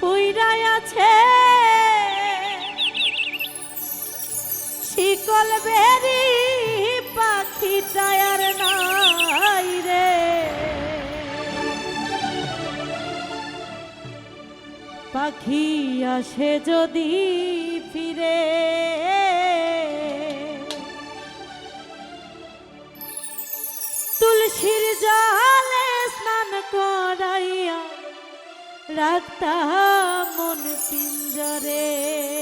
পুইরাই আছে। শিকল বেরি পাখি টায়ার নাই রে। পাখি আসে যদি ফিরে। তুলসীর যা রাখতাম মন পিঞ্জরে।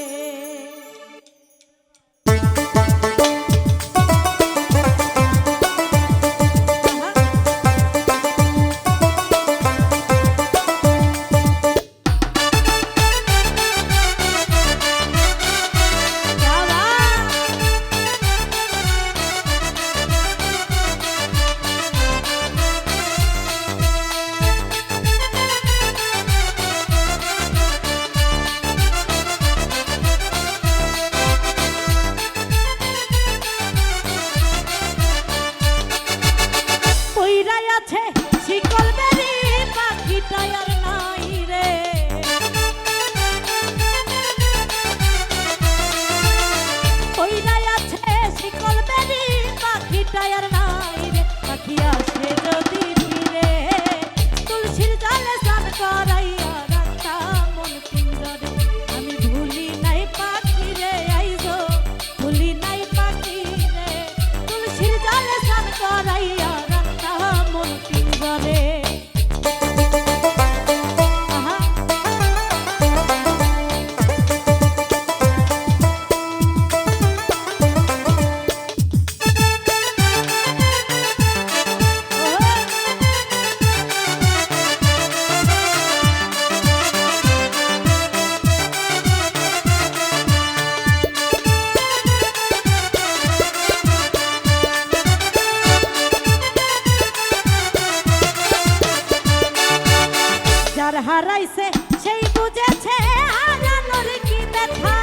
আর হারাইছে, সেই বুঝেছে হারানোর কি ব্যথা।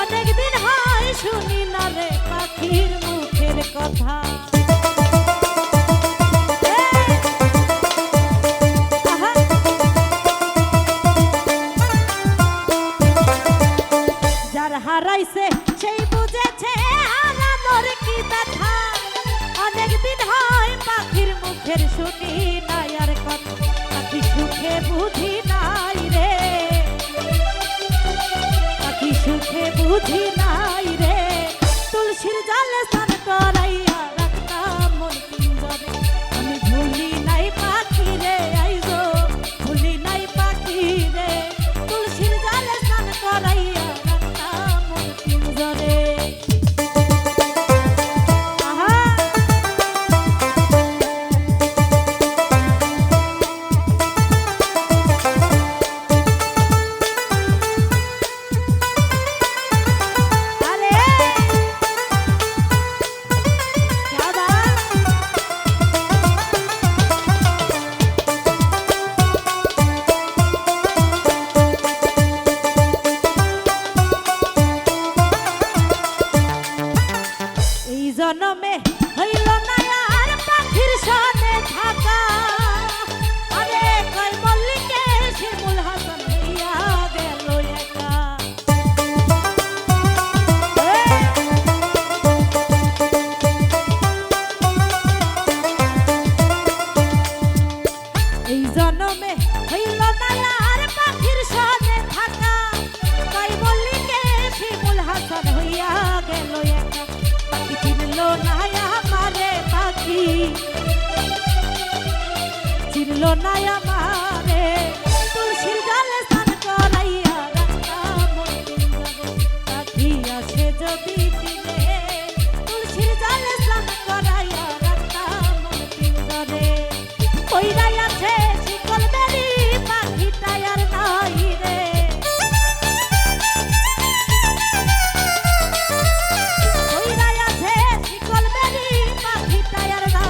অনেকদিন হয় শুনি না রে পাখির মুখের কথা। যার হারাইছে, সেই বুঝেছে হারানোর কি ব্যথা। অনেকদিন হয় পাখির মুখের শুনি না আর উঠে চিরল না আমারে, তুলসীর গালে স্থান করাইয়া রাস্তা মন্দির যাব। রাখিয়া সে যদি দিনে, তুলসীর গালে স্থান করাইয়া রাস্তা মন্দির যাবে। কইরাই আছে শিকল বেরি পাখিটাই আর নাই রে। কইরাই আছে শিকল বেরি পাখিটাই আর নাই